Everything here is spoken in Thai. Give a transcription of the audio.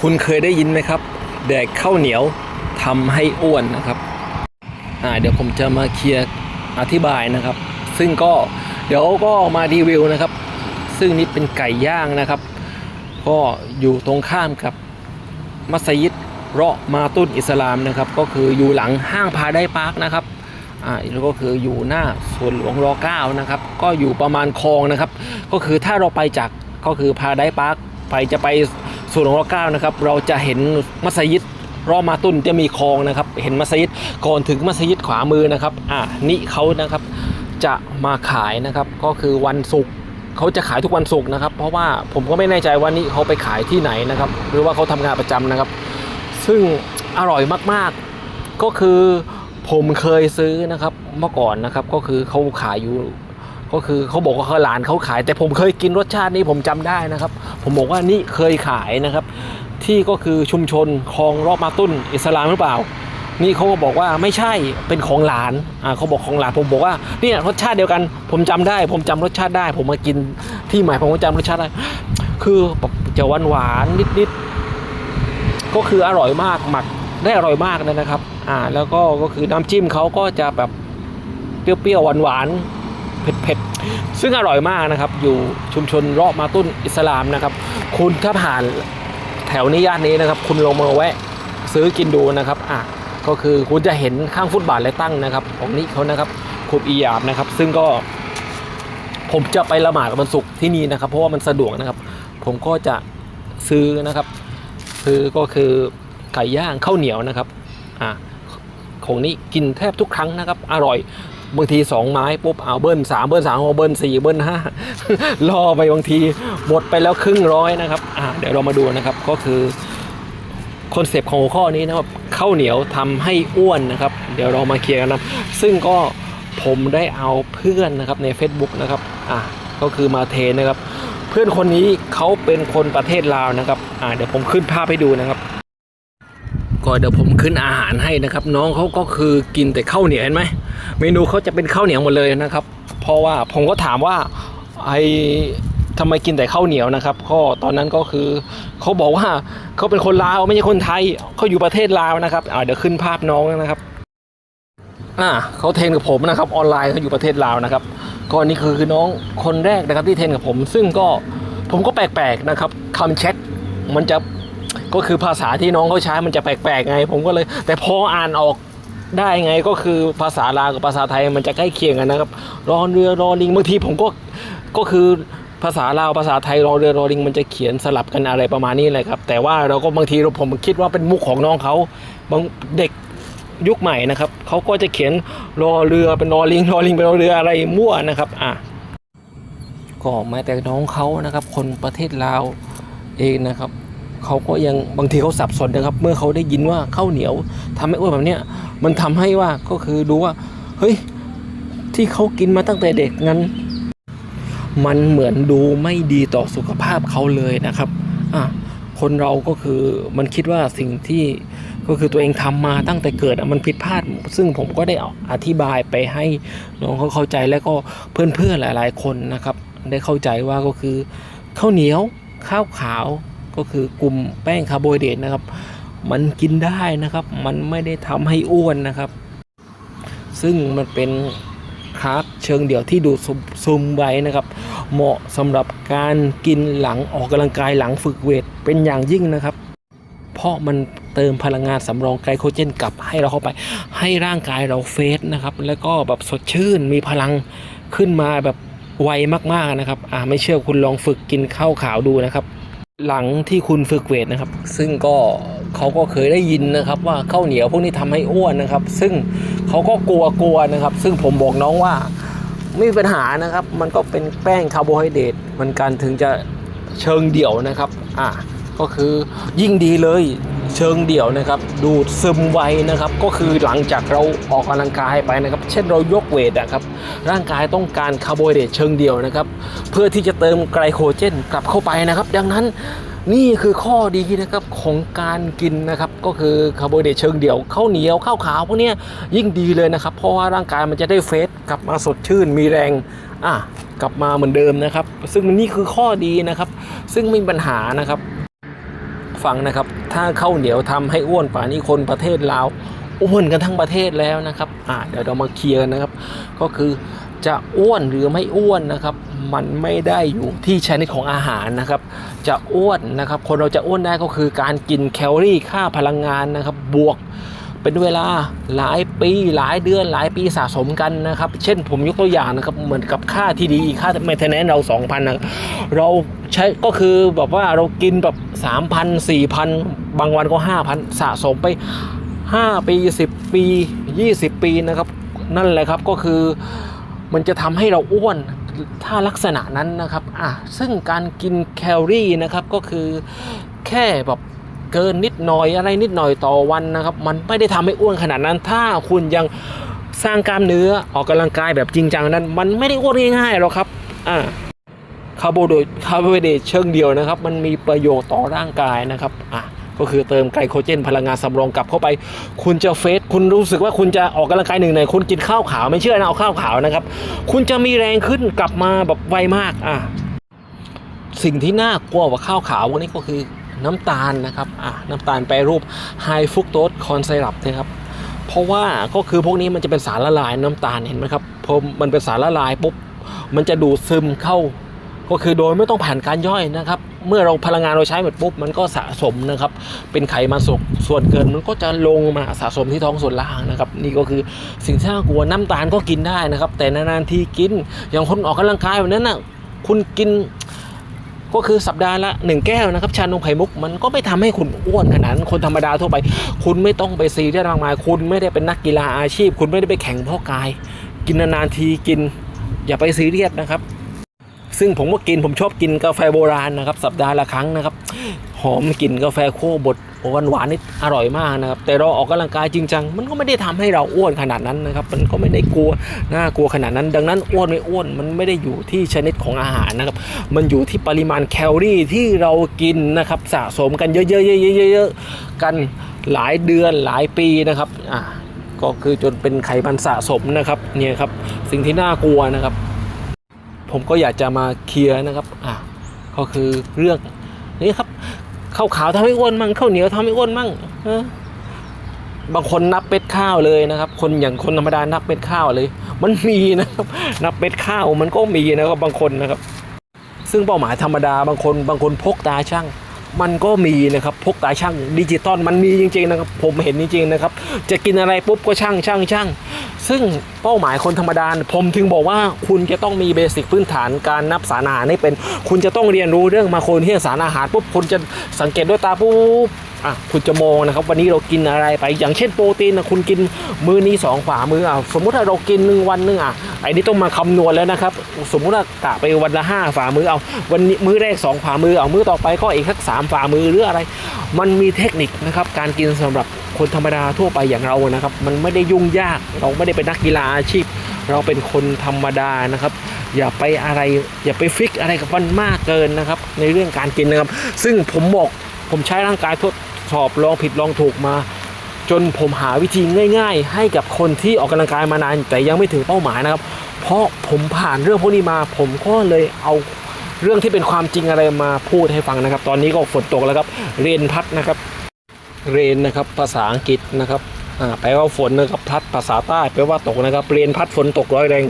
คุณเคยได้ยินไหมครับ แดกข้าวเหนียวทำให้อ้วนนะครับอ่าเดี๋ยวผมจะมาเคลียร์อธิบายนะครับ ซึ่งก็เดี๋ยวก็มารีวิวนะครับ ซึ่งนี่เป็นไก่ย่างนะครับ ก็อยู่ตรงข้ามกับมัสยิดเราะมาตุนอิสลามนะครับ ก็คืออยู่หลังห้างพาได้พาร์คนะครับอ่าแล้วก็คืออยู่หน้าสวนหลวงรอเก้านะครับ ก็อยู่ประมาณคลองนะครับ ก็คือถ้าเราไปจากก็คือพาได้พาร์คไปจะไป สวนหลวงรเก้านะครับเราจะเห็นมัสยิดรอบมาตุนจะมีคลองนะครับ เห็นมัสยิดก่อนถึงมัสยิดขวามือนะครับอ่านี่เขานะครับจะมาขายนะครับก็คือวันศุกร์เขาจะขายทุกวันศุกร์นะครับ เพราะว่าผมก็ไม่แน่ใจว่านี่เขาไปขายที่ไหนนะครับ หรือว่าเขาทำงานประจำนะครับ ซึ่งอร่อยมากๆ ก็คือผมเคยซื้อนะครับเมื่อก่อนนะครับก็คือเขาขายอยู่ ก็คือเขาบอกว่าเขาหลานเขาขาย แต่ผมเคยกินรสชาตินี้ผมจำได้นะครับ ผมบอกว่านี่เคยขายนะครับ ที่ก็คือชุมชนคลองรอบมาตุ้น อิสลามหรือเปล่า นี่เขาก็บอกว่าไม่ใช่เป็นของหลานอ่าเขาบอกของหลานผมบอกว่าเนี่ยรสชาติเดียวกัน ผมจำได้ ผมจำรสชาติได้ ผมมากินที่ใหม่ผมก็จำรสชาติได้คือแบบจะหวานหวานนิดๆก็คืออร่อยมากหมักได้อร่อยมากเลยนะครับ อ่า แล้วก็ก็คือน้ำจิ้มเขาก็จะแบบเปรี้ยวๆหวานๆ เผ็ดๆซึ่งอร่อยมากนะครับ อยู่ชุมชนรอบมาตุ้นอิสลามนะครับ คุณถ้าผ่านแถวนี้ย่านนี้นะครับ คุณลงมาแวะซื้อกินดูนะครับอะก็คือคุณจะเห็นข้างฟุตบาทและตั้งนะครับ ของนี้เขานะครับคุบอียาบนะครับ ซึ่งก็ ผมจะไปละหมาดวันศุกร์ที่นี่นะครับ เพราะว่ามันสะดวกนะครับ ผมก็จะซื้อนะครับ ซื้อก็คือไก่ย่างข้าวเหนียวนะครับอะของนี้กินแทบทุกครั้งนะครับ อร่อย บางทีสองไม้ปุ๊บเอาเบิ้ลสามเบิ้ลสามเอาเบิ้ลสี่เบิ้ลห้ารอไปบางทีหมดไปแล้วครึ่งร้อยนะครับอ่าเดี๋ยวเรามาดูนะครับก็คือคอนเซปต์ของหัวข้อนี้นะครับข้าวเหนียวทำให้อ้วนนะครับ เดี๋ยวเรามาเคลียร์กันนะซึ่งก็ผมได้เอาเพื่อนนะครับใน Facebook นะครับอ่าก็คือมาเทนะครับ เพื่อนคนนี้เขาเป็นคนประเทศลาวนะครับอ่าเดี๋ยวผมขึ้นภาพให้ดูนะครับ ก็เดี๋ยวผมขึ้นอาหารให้นะครับ น้องเขาก็คือกินแต่ข้าวเหนียวเห็นไหมเมนูเขาจะเป็นข้าวเหนียวหมดเลยนะครับ เพราะว่าผมก็ถามว่าไอทำไมกินแต่ข้าวเหนียวนะครับ ก็ตอนนั้นก็คือเขาบอกว่าเขาเป็นคนลาวไม่ใช่คนไทยเขาอยู่ประเทศลาวนะครับเดี๋ยวขึ้นภาพน้องนะครับอ่าเขาเทนกับผมนะครับออนไลน์เขาอยู่ประเทศลาวนะครับก็นี่คือคือน้องคนแรกนะครับที่เทนกับผม ซึ่งก็ผมก็แปลกๆนะครับคำแชทมันจะ ก็คือภาษาที่น้องเขาใช้มันจะแปลกๆไง ผมก็เลย แต่พออ่านออกได้ไงก็คือภาษาลาวกับภาษาไทยมันจะใกล้เคียงกันนะครับรอเรือรอลิงบางทีผมก็ก็คือภาษาลาวภาษาไทยรอเรือรอลิงมันจะเขียนสลับกันอะไรประมาณนี้เลยครับ แต่ว่าเราก็บางทีเราผมคิดว่าเป็นมุกของน้องเขาบางเด็กยุคใหม่นะครับเขาก็จะเขียนรอเรือเป็นรอลิงรอลิงเป็นรอเรืออะไรมั่วนะครับอะก็แม้แต่น้องเขานะครับ คนประเทศลาวเองนะครับ เขาก็ยังบางทีเขาสับสนนะครับ เมื่อเขาได้ยินว่าข้าวเหนียวทำให้อ้วนแบบเนี้ยมันทำให้ว่าก็คือดูว่า เฮ้ย ที่เขากินมาตั้งแต่เด็กงั้น มันเหมือนดูไม่ดีต่อสุขภาพเขาเลยนะครับอะคนเราก็คือมันคิดว่าสิ่งที่ก็คือตัวเองทำมาตั้งแต่เกิดมันผิดพลาด ซึ่งผมก็ได้อธิบายไปให้น้องเขาเข้าใจแล้วก็เพื่อนๆหลาย ๆ คนนะครับ ได้เข้าใจว่าก็คือข้าวเหนียวข้าวขาว ก็คือกลุ่มแป้งคาร์โบไฮเดรตนะครับ มันกินได้นะครับ มันไม่ได้ทำให้อ้วนนะครับ ซึ่งมันเป็นคาร์บเชิงเดี่ยวที่ดูดซึมไว้นะครับ เหมาะสำหรับการกินหลังออกกำลังกายหลังฝึกเวทเป็นอย่างยิ่งนะครับ เพราะมันเติมพลังงานสำรองไกลโคเจนกลับให้เราเข้าไป ให้ร่างกายเราเฟสนะครับ แล้วก็แบบสดชื่นมีพลังขึ้นมาแบบไวมากๆนะครับ อ่าไม่เชื่อคุณลองฝึกกินข้าวขาวดูนะครับ หลังที่คุณฝึกเวทนะครับ ซึ่งก็เขาก็เคยได้ยินนะครับ ว่าข้าวเหนียวพวกนี้ทำให้อ้วนนะครับ ซึ่งเขาก็กลัวกลัวนะครับ ซึ่งผมบอกน้องว่าไม่มีปัญหานะครับ มันก็เป็นแป้งคาร์โบไฮเดรตมันการถึงจะเชิงเดี่ยวนะครับ อะก็คือยิ่งดีเลย เชิงเดี่ยวนะครับ ดูดซึมไวนะครับ ก็คือหลังจากเราออกกำลังกายไปนะครับ เช่นเรายกเวทนะครับ ร่างกายต้องการคาร์โบไฮเดรตเชิงเดี่ยวนะครับ เพื่อที่จะเติมไกลโคเจนกลับเข้าไปนะครับ ดังนั้นนี่คือข้อดีนะครับของการกินนะครับ ก็คือคาร์โบไฮเดรตเชิงเดี่ยวข้าวเหนียวข้าวขาวพวกนี้ยยิ่งดีเลยนะครับ เพราะว่าร่างกายมันจะได้เฟสกลับมาสดชื่นมีแรงอะกลับมาเหมือนเดิมนะครับ ซึ่งนี่คือข้อดีนะครับ ซึ่งไม่มีปัญหานะครับ ฟังนะครับ ถ้าข้าวเหนียวทำให้อ้วนป่านนี้คนประเทศลาวอ้วนกันทั้งประเทศแล้วนะครับอ่าเดี๋ยวเรามาเคลียร์กันนะครับ ก็คือจะอ้วนหรือไม่อ้วนนะครับ มันไม่ได้อยู่ที่ชนิดของอาหารนะครับ จะอ้วนนะครับ คนเราจะอ้วนได้ก็คือการกินแคลอรี่ค่าพลังงานนะครับ บวก เป็นเวลาหลายปีหลายเดือนหลายปีสะสมกันนะครับ เช่นผมยกตัวอย่างนะครับเหมือนกับค่าที่ดีค่าเมนเทนแนนเรา 2,000นะเราใช้ก็คือแบบว่าเรากินแบบ 3,000 4,000 บางวันก็ 5,000 สะสมไป 5 ปี 10 ปี 20 ปีนะครับ นั่นแหละครับก็คือมันจะทำให้เราอ้วนถ้าลักษณะนั้นนะครับ อะ ซึ่งการกินแคลอรี่นะครับ ก็คือแค่แบบ เกินนิดหน่อยอะไรนิดหน่อยต่อวันนะครับ มันไม่ได้ทำให้อ้วนขนาดนั้น ถ้าคุณยังสร้างกล้ามเนื้อออกกำลังกายแบบจริงจังนั้น มันไม่ได้อ้วนง่ายๆหรอกครับอ่าคาร์โบไดคาร์โบไฮเดรตเชิงเดียวนะครับ มันมีประโยชน์ต่อร่างกายนะครับอะก็คือเติมไกลโคเจนพลังงานสำรองกลับเข้าไป คุณจะเฟสคุณรู้สึกว่าคุณจะออกกำลังกายหนึ่งในคุณกินข้าวขาวไม่เชื่อนะเอาข้าวขาวนะครับ คุณจะมีแรงขึ้นกลับมาแบบไวมากอะสิ่งที่น่ากลัวกว่าข้าวขาวพวกนี้ก็คือ น้ำตาลนะครับอะน้ำตาลแปรรูปไฮฟุกโตสคอนไซรัปนะครับเพราะว่าก็คือพวกนี้มันจะเป็นสารละลายน้ำตาลเห็นไหมครับพอมันเป็นสารละลายปุ๊บมันจะดูดซึมเข้า ก็คือโดยไม่ต้องผ่านการย่อยนะครับ เมื่อเราพลังงานเราใช้หมดปุ๊บมันก็สะสมนะครับ เป็นไขมันส่วนส่วนเกินมันก็จะลงมาสะสมที่ท้องส่วนล่างนะครับ นี่ก็คือสิ่งที่น่ากลัวน้ำตาลก็กินได้นะครับ แต่นานๆทีกินอย่างคนออกกำลังกายแบบนั้นน่ะคุณกิน ก็คือสัปดาห์ละหนึ่งแก้วนะครับชานมไข่มุกมันก็ไม่ทำให้คุณอ้วนขนาดนั้นคนธรรมดาทั่วไป คุณไม่ต้องไปซีเรียสมากมาย คุณไม่ได้เป็นนักกีฬาอาชีพ คุณไม่ได้ไปแข่งเพาะกาย กินนานๆทีกิน อย่าไปซีเรียสนะครับ ซึ่งผมก็กินผมชอบกินกาแฟโบราณนะครับ สัปดาห์ละครั้งนะครับ หอมกลิ่นกาแฟโคบดหวานหวานนี่อร่อยมากนะครับ แต่เราออกกำลังกายจริงจังมันก็ไม่ได้ทำให้เราอ้วนขนาดนั้นนะครับ มันก็ไม่ได้กลัวน่ากลัวขนาดนั้น ดังนั้นอ้วนไม่อ้วนมันไม่ได้อยู่ที่ชนิดของอาหารนะครับ มันอยู่ที่ปริมาณแคลอรี่ที่เรากินนะครับสะสมกันเยอะๆๆๆๆกันหลายเดือนหลายปีนะครับอ่าก็คือจนเป็นไขมันสะสมนะครับเนี่ยครับสิ่งที่น่ากลัวนะครับ ผมก็อยากจะมาเคลียร์นะครับอะก็คือเรื่องนี้ครับข้าวขาวทำให้อ้วนมั่งข้าวเหนียวทำให้อ้วนมั่งเออบางคนนับเป็ดข้าวเลยนะครับ คนอย่างคนธรรมดานับเป็ดข้าวเลย มันมีนะครับ นับเป็ดข้าวมันก็มีนะครับบางคนนะครับ ซึ่งเป้าหมายธรรมดาบางคน บางคนพกตาช่างมันก็มีนะครับพกตาช่างดิจิตอลมันมีจริงๆนะครับ ผมเห็นจริงๆนะครับ จะกินอะไรปุ๊บก็ช่างช่างช่าง ซึ่งเป้าหมายคนธรรมดาผมถึงบอกว่าคุณจะต้องมีเบสิกพื้นฐานการนับสารอาหารให้เป็น คุณจะต้องเรียนรู้เรื่องมาโครเนียสารอาหารปุ๊บคุณจะสังเกตด้วยตาปุ๊บ อะคุณจะมองนะครับ วันนี้เรากินอะไรไป อย่างเช่นโปรตีนนะคุณกินมือนี้สองฝ่ามืออะสมมุติถ้าเรากินหนึ่งวันหนึงอะไอ้นี่ต้องมาคำนวณแล้วนะครับ สมมุติว่ากะไปวันละห้าฝ่ามือเอาวันนี้มือแรกสองฝ่ามือเอามือต่อไปก็อีกสักสามฝ่ามือหรืออะไร มันมีเทคนิคนะครับการกินสำหรับคนธรรมดาทั่วไปอย่างเรานะครับ มันไม่ได้ยุ่งยากเราไม่ได้เป็นนักกีฬาอาชีพ เราเป็นคนธรรมดานะครับอย่าไปอะไรอย่าไปฟิกอะไรกับมันมากเกินนะครับ ในเรื่องการกินนะครับ ซึ่งผมบอกผมใช้ร่างกายทด สอบลองผิดลองถูกมา จนผมหาวิธีง่าย ๆ ให้กับคนที่ออกกำลังกายมานาน แต่ยังไม่ถึงเป้าหมายนะครับ เพราะผมผ่านเรื่องพวกนี้มา ผมก็เลยเอาเรื่องที่เป็นความจริงอะไรมาพูดให้ฟังนะครับ ตอนนี้ก็ฝนตกแล้วครับ เรนพัดนะครับ เรนนะครับภาษาอังกฤษนะครับแปลว่าฝนนะครับพัดภาษาใต้แปลว่าตกนะครับเรนพัดฝนตกร้อยแรง